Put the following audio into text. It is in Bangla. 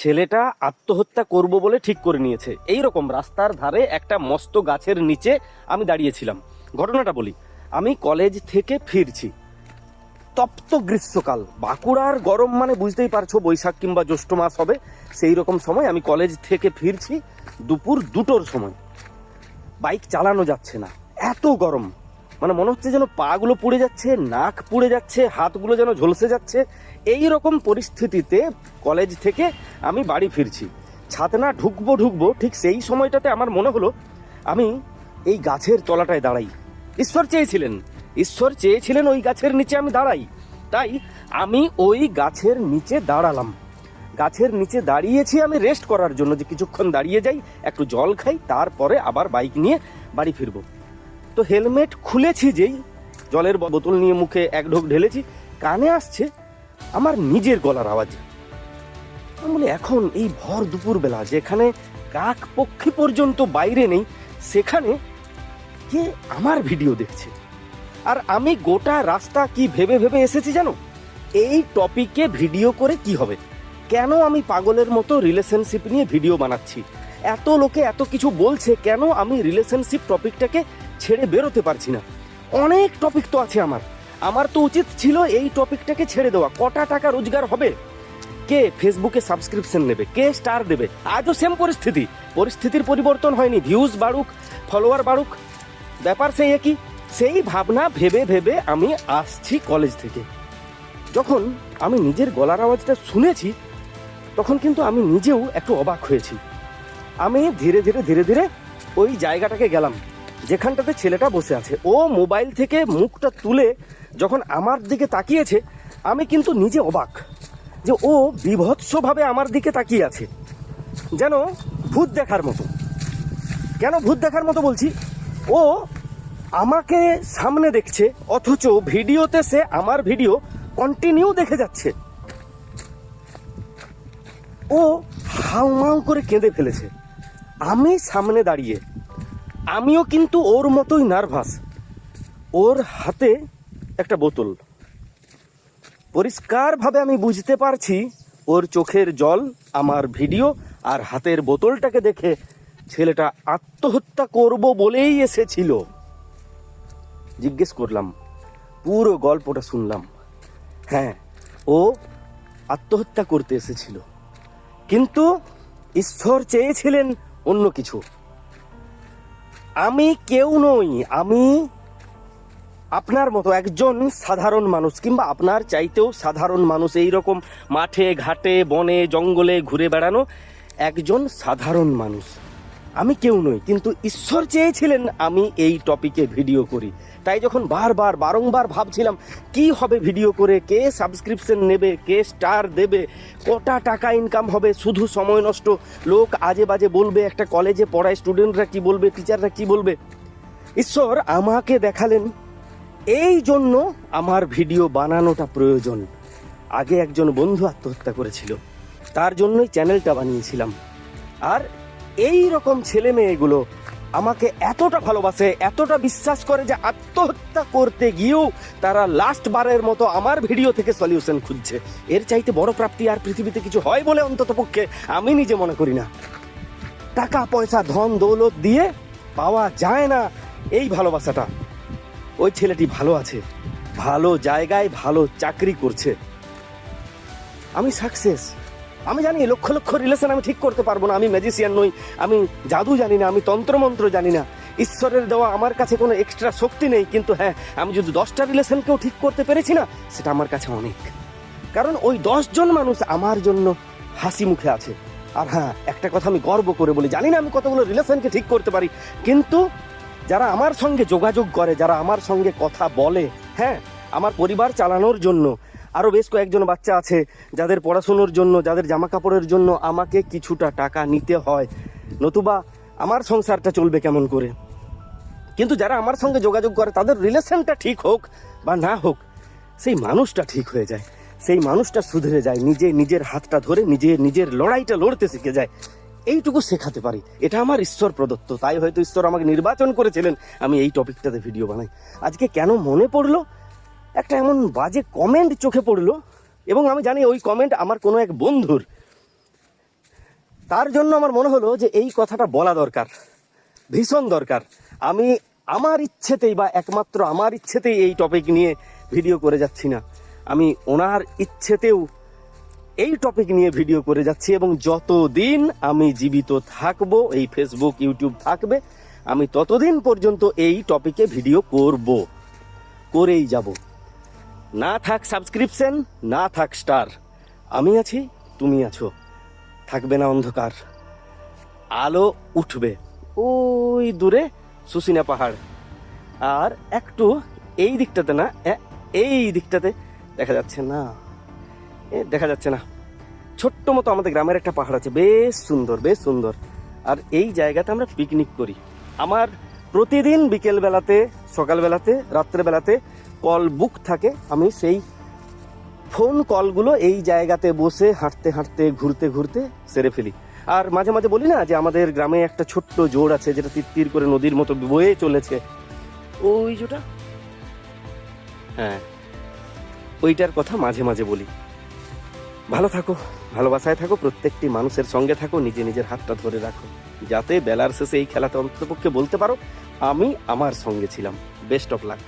ছেলেটা আত্মহত্যা করব বলে ঠিক করে নিয়েছে। এই রকম রাস্তার ধারে একটা মস্ত গাছের নিচে আমি দাঁড়িয়েছিলাম। ঘটনাটা বলি, আমি কলেজ থেকে ফিরছি। তপ্ত গ্রীষ্মকাল, বাঁকুড়ার গরম মানে বুঝতেই পারছ বৈশাখ কিংবা জ্যৈষ্ঠ মাস হবে। সেই রকম সময় আমি কলেজ থেকে ফিরছি দুপুর দুটোর সময়। বাইক চালানো যাচ্ছে না, এত গরম। মানে মনে হচ্ছে যেন পাগুলো পুড়ে যাচ্ছে, নাক পুড়ে যাচ্ছে, হাতগুলো যেন ঝলসে যাচ্ছে। এই রকম পরিস্থিতিতে কলেজ থেকে আমি বাড়ি ফিরছি। ছাতে না ঢুকবো ঢুকবো, ঠিক সেই সময়টাতে আমার মনে হলো আমি এই গাছের তলাটায় দাঁড়াই। ঈশ্বর চেয়েছিলেন ঈশ্বর চেয়েছিলেন ওই গাছের নিচে আমি দাঁড়াই। তাই আমি ওই গাছের নিচে দাঁড়ালাম। গাছের নিচে দাঁড়িয়েছি আমি রেস্ট করার জন্য যে কিছুক্ষণ দাঁড়িয়ে যাই, একটু জল খাই, তারপরে আবার বাইক নিয়ে বাড়ি ফিরবো। তো হেলমেট খুলেছি যেই, জলের বোতল নিয়ে মুখে এক ঢোক ঢেলেছি, কানে আসছে আমার নিজের গলার আওয়াজ। আমি বলি, এখন এই ভর দুপুর বেলা যেখানে কাক পক্ষী পর্যন্ত বাইরে নেই, সেখানে কে আমার ভিডিও দেখছে? আর আমি গোটা রাস্তা কি ভেবে ভেবে এসেছি জানো? এই টপিকে ভিডিও করে কি হবে? কেন আমি পাগলের মতো রিলেশনশিপ নিয়ে ভিডিও বানাচ্ছি? এত লোকে এত কিছু বলছে, কেন আমি রিলেশনশিপ টপিকটাকে ছেড়ে বেরোতে পারছি না। অনেক টপিক তো আছে আমার। আমার তো উচিত ছিল এই টপিকটাকে ছেড়ে দেওয়া। কটা টাকা রোজগার হবে? কে ফেসবুকে সাবস্ক্রিপশন নেবে? কে স্টার দেবে? আজও সেম পরিস্থিতি। পরিস্থিতির পরিবর্তন হয়নি। ভিউজ বাড়ুক ফলোয়ার বাড়ুক। ব্যাপার সেই একই। সেই ভাবনা ভেবে ভেবে আমি আসছি কলেজ থেকে। যখন আমি নিজের গলার আওয়াজটা শুনেছি, তখন কিন্তু আমি নিজেও একটু অবাক হয়েছি। আমি ধীরে ধীরে ধীরে ধীরে ওই জায়গাটাকে গেলাম। যেখানটাতে ছেলেটা বসে আছে। ও মোবাইল থেকে মুখটা তুলে যখন আমার দিকে তাকিয়েছে, আমি কিন্তু নিজে অবাক যে ও বিভৎসভাবে আমার দিকে তাকিয়ে আছে। যেন ভূত দেখার মতো। কেন ভূত দেখার মতো বলছি? ও আমাকে সামনে দেখছে, অথচ ভিডিওতে সে আমার ভিডিও কন্টিনিউ দেখে যাচ্ছে। ও হাউমাউ করে কেঁদে ফেলেছে। আমি সামনে দাঁড়িয়ে আমিও কিন্তু ওর মতোই নার্ভাস। ওর হাতে একটা বোতল। পরিষ্কারভাবে আমি বুঝতে পারছি ওর চোখের জল, আমার ভিডিও আর হাতের বোতলটাকে দেখে ছেলেটা আত্মহত্যা করব বলেই এসেছিল। জিজ্ঞেস করলাম, পুরো গল্পটা শুনলাম। হ্যাঁ ও আত্মহত্যা করতে এসেছিল। কিন্তু ঈশ্বর চেয়েছিলেন অন্য কিছু। আমি কেউ নই, আমি আপনার মতো একজন সাধারণ মানুষ, কিংবা আপনার চাইতেও সাধারণ মানুষ এই রকম মাঠে, ঘাটে, বনে, জঙ্গলে ঘুরে বেড়ানো একজন সাধারণ মানুষ। আমি কেউ নই, কিন্তু ঈশ্বর চেয়েছিলেন আমি এই টপিকে ভিডিও করি। তাই যখন বারবার, বারংবার ভাবছিলাম, কি হবে ভিডিও করে, কে সাবস্ক্রিপশন নেবে, কে স্টার দেবে, কটা টাকা ইনকাম হবে, শুধু সময় নষ্ট, লোক আজে বাজে বলবে, একটা কলেজে পড়ায় স্টুডেন্টরা কি বলবে টিচাররা কি বলবে? ঈশ্বর আমাকে দেখালেন, এই জন্য আমার ভিডিও বানানোটা প্রয়োজন। আগে একজন বন্ধু আত্মহত্যা করেছিল, তার জন্যই চ্যানেলটা বানিয়েছিলাম। আর এই রকম ছেলে মেয়েগুলো আমাকে এতটা ভালোবাসে, এতটা বিশ্বাস করে যে আত্মহত্যা করতে গিয়েও তারা লাস্ট বারের মতো আমার ভিডিও থেকে সলিউশন খুঁজছে। এর চাইতে বড় প্রাপ্তি আর পৃথিবীতে কিছু হয় বলে অন্তত পক্ষে আমি নিজে মনে করি না। টাকা, পয়সা, ধন, দৌলত দিয়ে পাওয়া যায় না এই ভালোবাসাটা। ওই ছেলেটি ভালো আছে, ভালো জায়গায় ভালো চাকরি করছে। আমি সাকসেস আমি জানি লক্ষ লক্ষ রিলেশন আমি ঠিক করতে পারব না, আমি ম্যাজিশিয়ান নই, আমি জাদু জানি না, আমি তন্ত্রমন্ত্র জানি না। ঈশ্বরের দেওয়া আমার কাছে কোনো এক্সট্রা শক্তি নেই, কিন্তু হ্যাঁ আমি যদি দশটা রিলেশনকেও ঠিক করতে পেরেছি না, সেটা আমার কাছে অনেক। কারণ ওই দশজন মানুষ আমার জন্য হাসি মুখে আছে। আর হ্যাঁ একটা কথা আমি গর্ব করে বলি, জানি না আমি কতগুলো রিলেশনকে ঠিক করতে পারি, কিন্তু যারা আমার সঙ্গে যোগাযোগ করে, যারা আমার সঙ্গে কথা বলে হ্যাঁ আমার পরিবার চালানোর জন্য আরও বেশ কয়েকজন বাচ্চা আছে যাদের পড়াশুনোর জন্য, যাদের জামা কাপড়ের জন্য আমাকে কিছুটা টাকা নিতে হয়। নতুবা আমার সংসারটা চলবে কেমন করে? কিন্তু যারা আমার সঙ্গে যোগাযোগ করে, তাদের রিলেশনটা ঠিক হোক বা না হোক, সেই মানুষটা ঠিক হয়ে যায়। সেই মানুষটা সুধরে যায়, নিজে নিজের হাতটা ধরে নিজে নিজের লড়াইটা লড়তে শিখে যায়। এইটুকু শেখাতে পারি। এটা আমার ঈশ্বর প্রদত্ত। তাই হয়তো ঈশ্বর আমাকে নির্বাচন করেছিলেন। আমি এই টপিকটাতে ভিডিও বানাই। আজকে কেন মনে পড়ল? একটা এমন বাজে কমেন্ট চোখে পড়ল, এবং আমি জানি ওই কমেন্ট আমার কোনো এক বন্ধুর। তার জন্য আমার মনে হলো যে এই কথাটা বলা দরকার, ভীষণ দরকার। আমি আমার ইচ্ছেতেই বা একমাত্র আমার ইচ্ছেতেই এই টপিক নিয়ে ভিডিও করে যাচ্ছি না। আমি ওনার ইচ্ছেতেও এই টপিক নিয়ে ভিডিও করে যাচ্ছি, এবং যতদিন আমি জীবিত থাকব, এই ফেসবুক ইউটিউব থাকবে, আমি ততদিন পর্যন্ত এই টপিকে ভিডিও করব, করেই যাব। না থাক সাবস্ক্রিপশন না থাক স্টার আমি আছি, তুমি আছো। থাকবে না অন্ধকার। আলো উঠবে। ওই দূরে সুসিনা পাহাড়। আর একটু এই দিকটাতে না এই দিকটাতে দেখা যাচ্ছে না। দেখা যাচ্ছে না। ছোট্ট মতো আমাদের গ্রামের একটা পাহাড় আছে, বেশ সুন্দর বেশ সুন্দর। আর এই জায়গাতে আমরা পিকনিক করি। আমার প্রতিদিন বিকেলবেলাতে, সকালবেলাতে, রাত্রেবেলাতে কল বুক থাকে আমি সেই ফোন কলগুলো এই জায়গাতে বসে হাঁটতে হাঁটতে ঘুরতে ঘুরতে সেরে ফেলি। আর মাঝে মাঝে বলি না যে আমাদের গ্রামে একটা ছোট্ট জোড় আছে যেটা তিত্তির করে নদীর মতো বয়ে চলেছে। ওই জোটা? হ্যাঁ ওইটার কথা মাঝে মাঝে বলি। ভালো থাকো ভালোবাসায় থাকো প্রত্যেকটি মানুষের সঙ্গে থাকো নিজে নিজের হাতটা ধরে রাখো। যাতে বেলার শেষে এই খেলাতে অন্ততপক্ষে বলতে পারো আমি আমার সঙ্গে ছিলাম। Best of luck